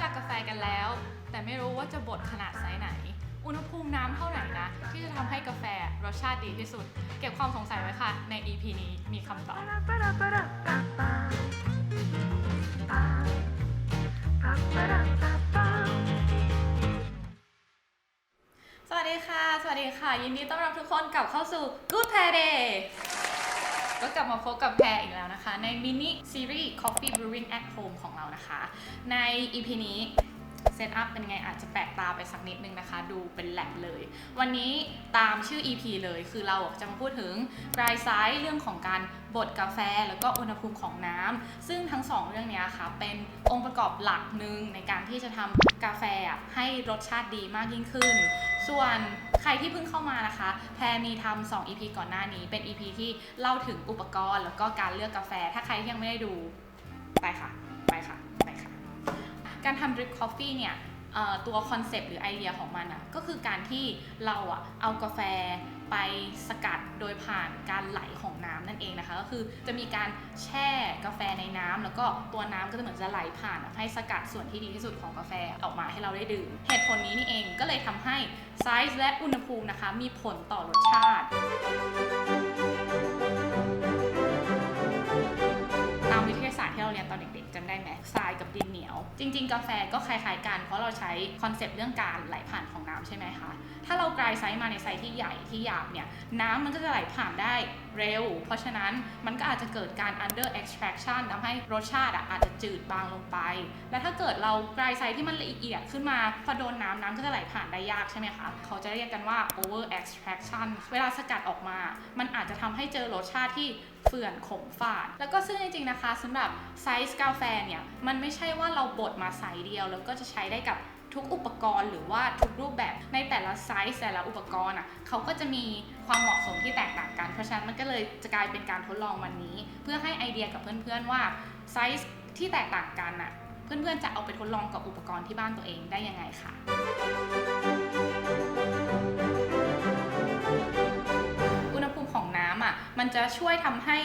จักกาแฟกันแล้ว แต่ไม่รู้ว่าจะบดขนาดไซส์ไหน อุณหภูมิน้ำเท่าไหร่นะ ที่จะทำให้กาแฟรสชาติดีที่สุด เก็บความสงสัยไว้ค่ะ ใน EP นี้มีคำตอบ สวัสดีค่ะ สวัสดีค่ะ ยินดีต้อนรับทุกคนกลับเข้าสู่ Good Day ก็กลับมาพบกับแพรอีกแล้วนะคะ ในมินิซีรีส์ Coffee Brewing at Home ของเรานะคะ ใน EP นี้เซตอัพเป็นไงอาจจะแปลกตาไปสักนิดนึงนะคะ ดูเป็นแลบเลย วันนี้ตามชื่อ EP เลยคือเราจะมาพูดถึงรายไซส์เรื่องของการบดกาแฟแล้วก็อุณหภูมิของน้ำซึ่งทั้งสองเรื่องนี้ค่ะ เป็นองค์ประกอบหลักหนึ่งในการที่จะทำกาแฟให้รสชาติดีมากยิ่งขึ้น ส่วนใครที่เพิ่งเข้ามานะคะ แพรมีทำ2 EP ก่อนหน้านี้ เป็น EP ที่เล่าถึงอุปกรณ์ แล้วก็การเลือกกาแฟ ถ้าใครยังไม่ได้ดู ไปค่ะ ไปค่ะ ไปค่ะ การทำ drip coffee เนี่ยตัวคอนเซปต์หรือไอเดียของมันอะก็คือการที่เราอะเอากาแฟไปสกัดโดยผ่านการไหลของน้ำนั่นเอง ก็คือจะมีการแช่กาแฟในน้ำแล้วก็ตัวน้ำก็จะเหมือนจะไหลผ่านให้สกัดส่วนที่ดีที่สุดของกาแฟออกมาให้เราได้ดื่ม เหตุผลนี้นี่เองก็เลยทำให้ไซส์และอุณหภูมินะคะ มีผลต่อรสชาติตามวิทยาศาสตร์ที่เราเรียนตอนเด็กๆจำได้ไหมทรายกับดินเหนียว จริง ๆ กาแฟก็คล้ายๆกัน เพราะเราใช้คอนเซปต์เรื่องการไหลผ่านของน้ำใช่ไหมคะ ถ้าเรากลายไซส์มาในไซส์ที่ใหญ่ที่หยาบเนี่ยน้ำมันก็จะไหลผ่านได้เร็ว เพราะฉะนั้นมันก็อาจจะเกิดการ under extraction ทำให้รสชาติอาจจะจืดบางลงไป และถ้าเกิดเรากลายไซส์ที่มันละเอียดขึ้นมาพอโดนน้ำน้ำก็จะไหลผ่านได้ยากใช่ไหมคะ เขาจะเรียกกันว่า over extraction เวลาสกัดออกมา มันอาจจะทำให้เจอรสชาติที่เฟื่อนขมฝาด แล้วก็ซึ่งจริงๆนะคะสำหรับไซส์กาแฟเนี่ย มันไม่ใช่ว่าเราบดมาไซส์เดียว แล้วก็จะใช้ได้กับ ทุกอุปกรณ์หรือว่าทุกรูปแบบในแต่ละไซส์แต่ละอุปกรณ์อะเขาก็จะมีความเหมาะสมที่แตกต่างกัน เพราะฉะนั้นมันก็เลยจะกลายเป็นการทดลองวันนี้ เพื่อให้ไอเดียกับเพื่อนๆว่าไซส์ที่แตกต่างกันอะเพื่อนๆจะเอาไปทดลองกับอุปกรณ์ที่บ้านตัวเองได้ยังไงค่ะอุณหภูมิของน้ำอะมันจะช่วยทำให้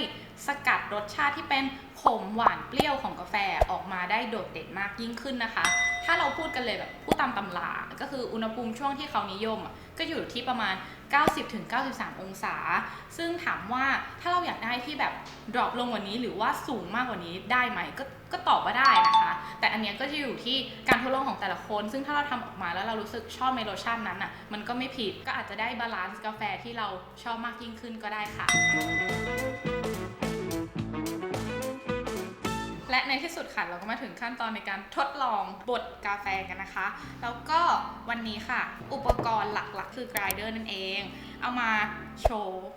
สกัดรสชาติที่เป็นขมหวานเปรี้ยวของกาแฟออกมาได้โดดเด่นมากยิ่งขึ้นนะคะ ถ้าเราพูดกันเลยแบบพูดตามตำรา ก็คืออุณหภูมิช่วงที่เขานิยมก็อยู่ที่ประมาณ 90-93 องศา ซึ่งถามว่าถ้าเราอยากได้ที่แบบ drop ลงกว่านี้หรือว่าสูงมากกว่านี้ได้ไหมก็ก็ตอบว่าได้นะคะ แต่อันเนี้ยก็จะอยู่ที่การทดลองของแต่ละคน ซึ่งถ้าเราทำออกมาแล้วเรารู้สึกชอบในรสชาตินั้นอะมันก็ไม่ผิดก็อาจจะได้บาลานซ์กาแฟที่เราชอบมากยิ่งขึ้นก็ได้ค่ะ และในที่สุดค่ะเราก็มาถึงขั้นตอนในการทดลองบดกาแฟกันนะคะ แล้วก็วันนี้ค่ะ อุปกรณ์หลักๆ คือ grinder นั่นเอง เอามาโชว์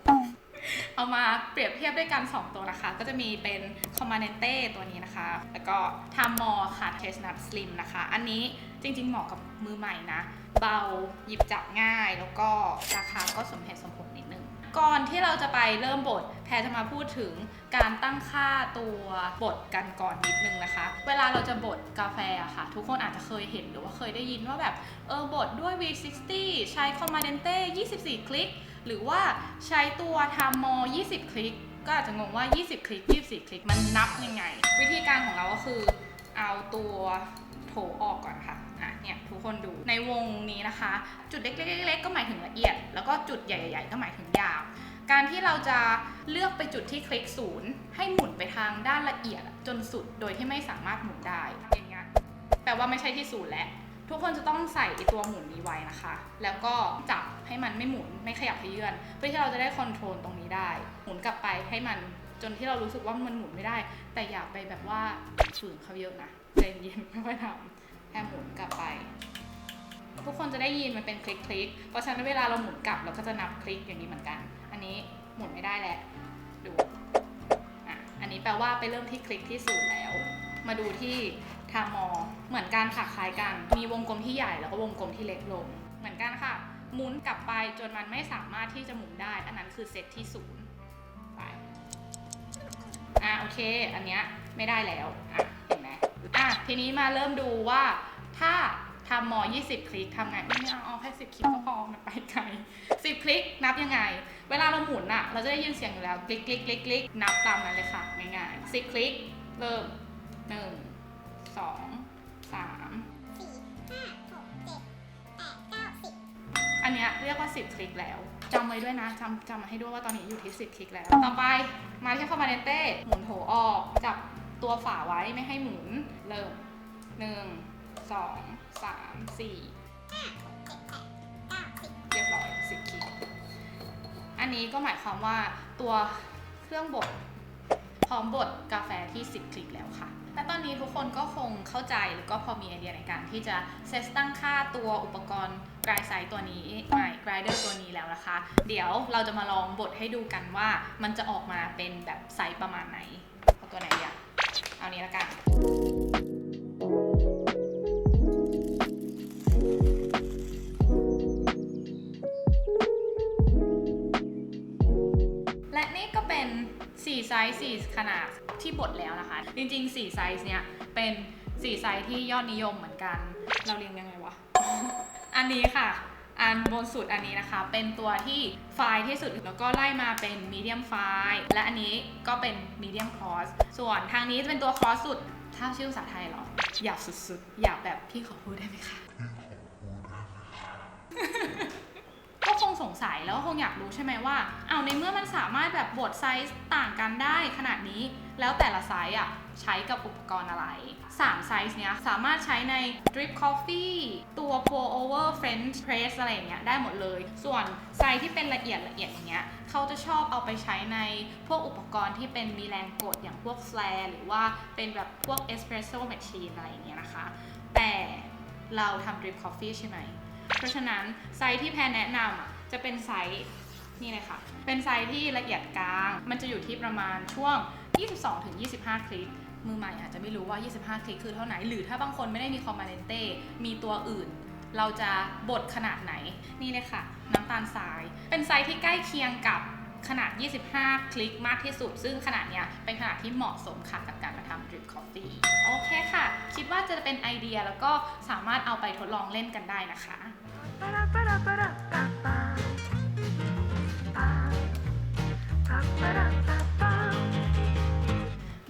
เอามาเปรียบเทียบด้วยกัน 2 ตัวนะคะ ก็จะมีเป็น c o m m a n d e n t e ตัวนี้นะคะ แล้วก็ t a m o ค่ะ Chestnut Slim นะคะ อันนี้จริงๆเหมาะกับมือใหม่นะ เบาหยิบจับง่าย แล้วก็ราคาก็สมเหตุสมผล ก่อนที่เราจะไปเริ่มบดแพรจะมาพูดถึงการตั้งค่าตัวบดกันก่อนนิดนึงนะคะ เวลาเราจะบดกาแฟอะค่ะ ทุกคนอาจจะเคยเห็นหรือว่าเคยได้ยินว่าแบบ เออบดด้วย V60 ใช้ c o m m a n d e n t e 24 คลิก หรือว่าใช้ตัว t a m o 20 คลิก ก็อาจจะงงว่า 20 คลิก 24 คลิก มันนับยังไง วิธีการของเราก็คือเอาตัวโถออกก่อนค่ะ คนดูในวงนี้นะคะ จุดเล็กๆก็หมายถึงละเอียด แล้วก็จุดใหญ่ ๆ ก็หมายถึงยาว การที่เราจะเลือกไปจุดที่คลิกศูนย์ให้หมุนไปทางด้านละเอียดจนสุดโดยที่ไม่สามารถหมุนได้อย่างเงี้ยแปลว่าไม่ใช่ที่ศูนย์แล้วทุกคนจะต้องใส่ตัวหมุนนี้ไว้นะคะ แล้วก็จับให้มันไม่หมุนไม่ขยับขยื่นเพื่อที่เราจะได้คอนโทรลตรงนี้ได้ หมุนกลับไปให้มันจนที่เรารู้สึกว่ามันหมุนไม่ได้ แต่อย่าไปแบบว่าฝืนเขาเยอะนะใจเย็นค่อยๆทำ ค่หมุนกลับไป ทุกคนจะได้ยินมันเป็นคลิกคลิกเพราะฉะนั้นเวลาเราหมุนกลับเราก็จะนับคลิกอย่างนี้เหมือนกัน อันนี้หมุนไม่ได้แล้วดูอะอันนี้แปลว่าไปเริ่มที่คลิกที่ศูนย์แล้ว มาดูที่ทามอเหมือนกันค่ะคล้ายกัน มีวงกลมที่ใหญ่แล้วก็วงกลมที่เล็กลง เหมือนกันค่ะ หมุนกลับไปจนมันไม่สามารถที่จะหมุนได้ อันนั้นคือเซตที่ศูนย์ไปอะโอเค อันเนี้ยไม่ได้แล้วอะเห็นไหมอะทีนี้มาเริ่มดูว่า ถ้าทำมอ 20 คลิกทำไงไม่เอาเอาแค่ 10 คลิกก็พอมันไปไกล 10 คลิกนับยังไง เวลาเราหมุนอะเราจะได้ยินเสียงอยู่แล้วคลิกคลิกคลิกคลิกนับตามนั้นเลยค่ะง่ายๆ10 คลิก เริ่ม 1 2 3 4 5 6 7 8 9 10 อันเนี้ยเรียกว่า 10 คลิกแล้วจำไว้ด้วยนะจำจำให้ด้วยว่าตอนนี้อยู่ที่ 10 คลิกแล้ว ต่อไปมาที่คอมมานเต้หมุนโถออกจับตัวฝาไว้ไม่ให้หมุนเริ่ม 1 2 3 4เรียบร้อย10คลิกอันนี้ก็หมายความว่าตัวเครื่องบดพร้อมบดกาแฟที่ 10 คลิกแล้วค่ะ และตอนนี้ทุกคนก็คงเข้าใจหรือก็พอมีไอเดียในการที่จะเซตตั้งค่าตัวอุปกรณ์กรายไซส์ตัวนี้ใหม่กรายเดอร์ตัวนี้แล้วนะคะ เดี๋ยวเราจะมาลองบดให้ดูกันว่ามันจะออกมาเป็นแบบไซส์ประมาณไหน เอาตัวไหนดีอะเอานี้ละกัน 4ไซส์4ขนาดที่บดแล้วนะคะ จริงๆ4ไซส์เนี่ยเป็น4ไซส์ที่ยอดนิยมเหมือนกัน เราเรียงยังไงวะ อันนี้ค่ะ อันบนสุดอันนี้นะคะ เป็นตัวที่ไฟล์ที่สุดแล้วก็ไล่มาเป็นมีเดียมไฟล์และอันนี้ก็เป็นมีเดียมคอสส่วนทางนี้จะเป็นตัวคอสสุดถ้าชื่อภาษาไทยหรอ อยากสุดๆ อยากแบบพี่ขอพูดได้ไหมคะก็คง สงสัยแล้วก็คงอยากรู้ใช่ไหมว่าเอาในเมื่อมันสามารถแบบบดไซส์ต่างกันได้ขนาดนี้ แล้วแต่ละไซส์อะใช้กับอุปกรณ์อะไร 3 ไซส์เนี้ยสามารถใช้ใน drip coffee ตัว pour over french press อะไรอย่างเงี้ยได้หมดเลย ส่วนไซส์ที่เป็นละเอียดละเอียดอย่างเงี้ยเขาจะชอบเอาไปใช้ในพวกอุปกรณ์ที่เป็นมีแรงกดอย่างพวก flare หรือว่าเป็นแบบพวก espresso machine อะไรอย่างเงี้ยนะคะ แต่เราทำ drip coffee ใช่ไหม เพราะฉะนั้นไซส์ที่แพนแนะนำอะ จะเป็นไซส์นี่เลยค่ะ เป็นไซส์ที่ละเอียดกลาง มันจะอยู่ที่ประมาณช่วง 22-25 คลิก มือใหม่อาจจะไม่รู้ว่า 25 คลิกคือเท่าไหน หรือถ้าบางคนไม่ได้มีคอมมานเต้ มีตัวอื่น เราจะบดขนาดไหน นี่เลยค่ะ น้ำตาลทราย เป็นไซส์ที่ใกล้เคียงกับ ขนาด 25 คลิกมากที่สุด ซึ่งขนาดเนี้ยเป็นขนาดที่เหมาะสมค่ะกับการมาทำดริปคอฟฟี่โอเคค่ะ คิดว่าจะเป็นไอเดียแล้วก็สามารถเอาไปทดลองเล่นกันได้นะคะ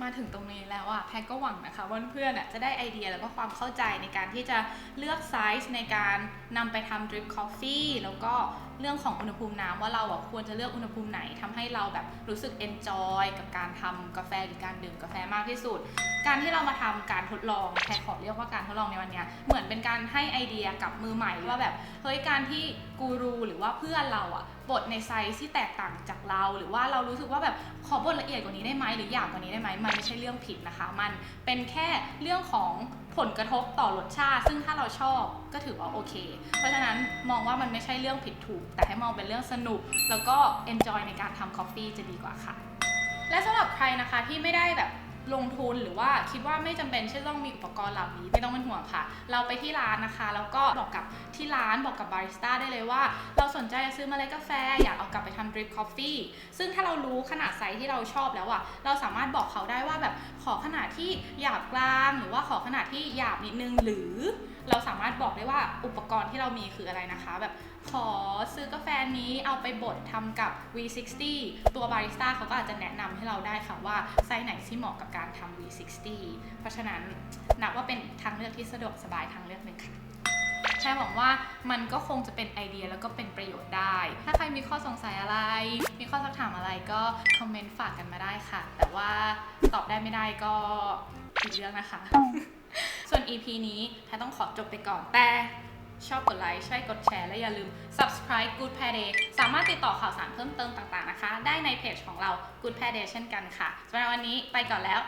มาถึงตรงนี้แล้วอะแพทก็หวังนะคะว่าเพื่อนๆอะจะได้ไอเดียแล้วก็ความเข้าใจในการที่จะเลือกไซส์ในการนำไปทำดริปคอฟฟี่แล้วก็เรื่องของอุณหภูมิน้ำว่าเราอะควรจะเลือกอุณหภูมิไหนทำให้เราแบบรู้สึกเอนจอยกับการทำกาแฟหรือการดื่มกาแฟมากที่สุด การที่เรามาทำการทดลองแพทขอเรียกว่าการทดลองในวันเนี้ยเหมือนเป็นการให้ไอเดียกับมือใหม่ว่าแบบเฮ้ยการที่กูรูหรือว่าเพื่อนเราอะบดในไซส์ที่แตกต่างจากเรา หรือว่าเรารู้สึกว่าแบบขอบดละเอียดกว่านี้ได้ไหมหรือหยาบกว่านี้ได้ไหมมันไม่ใช่เรื่องผิดนะคะ มันเป็นแค่เรื่องของผลกระทบต่อรสชาติ ซึ่งถ้าเราชอบก็ถือว่าโอเค เพราะฉะนั้นมองว่ามันไม่ใช่เรื่องผิดถูก แต่ให้มองเป็นเรื่องสนุก แล้วก็ enjoy ในการทำกาแฟจะดีกว่าค่ะ และสำหรับใครนะคะที่ไม่ได้แบบ ลงทุนหรือว่าคิดว่าไม่จำเป็นที่ต้องมีอุปกรณ์เหล่านี้ไม่ต้องเป็นห่วงค่ะ เราไปที่ร้านนะคะ แล้วก็บอกกับที่ร้านบอกกับบาริสต้าได้เลยว่า เราสนใจจะซื้อเมล็ดกาแฟ อยากเอากลับไปทำดริปคอฟฟี่ซึ่งถ้าเรารู้ขนาดไซส์ที่เราชอบแล้วอะเราสามารถบอกเขาได้ว่าแบบขอขนาดที่หยาบกลางหรือว่าขอขนาดที่หยาบนิดนึงหรือ เราสามารถบอกได้ว่าอุปกรณ์ที่เรามีคืออะไรนะคะ แบบ ขอซื้อกาแฟนี้เอาไปบดทำกับ V60 ตัวบาริสต้าเขาก็อาจจะแนะนำให้เราได้ค่ะว่าไซส์ไหนที่เหมาะกับการทำ V60 เพราะฉะนั้นนับว่าเป็นทางเลือกที่สะดวกสบายทางเลือกหนึ่งค่ะแค่หวังว่ามันก็คงจะเป็นไอเดียแล้วก็เป็นประโยชน์ได้ ถ้าใครมีข้อสงสัยอะไร มีข้อสักถามอะไรก็คอมเมนต์ฝากกันมาได้ค่ะ แต่ว่าตอบได้ไม่ได้ก็อีกเรื่องนะคะ ส่วน EP นี้แพทต้องขอจบไปก่อนแต่ ชอบกดไลค์ ใช่กดแชร์ และอย่าลืม subscribe Good Pair Day สามารถติดต่อข่าวสารเพิ่มเติมต่างๆนะคะ ได้ในเพจของเรา Good Pair Day เช่นกันค่ะสำหรับวันนี้ไปก่อนแล้ว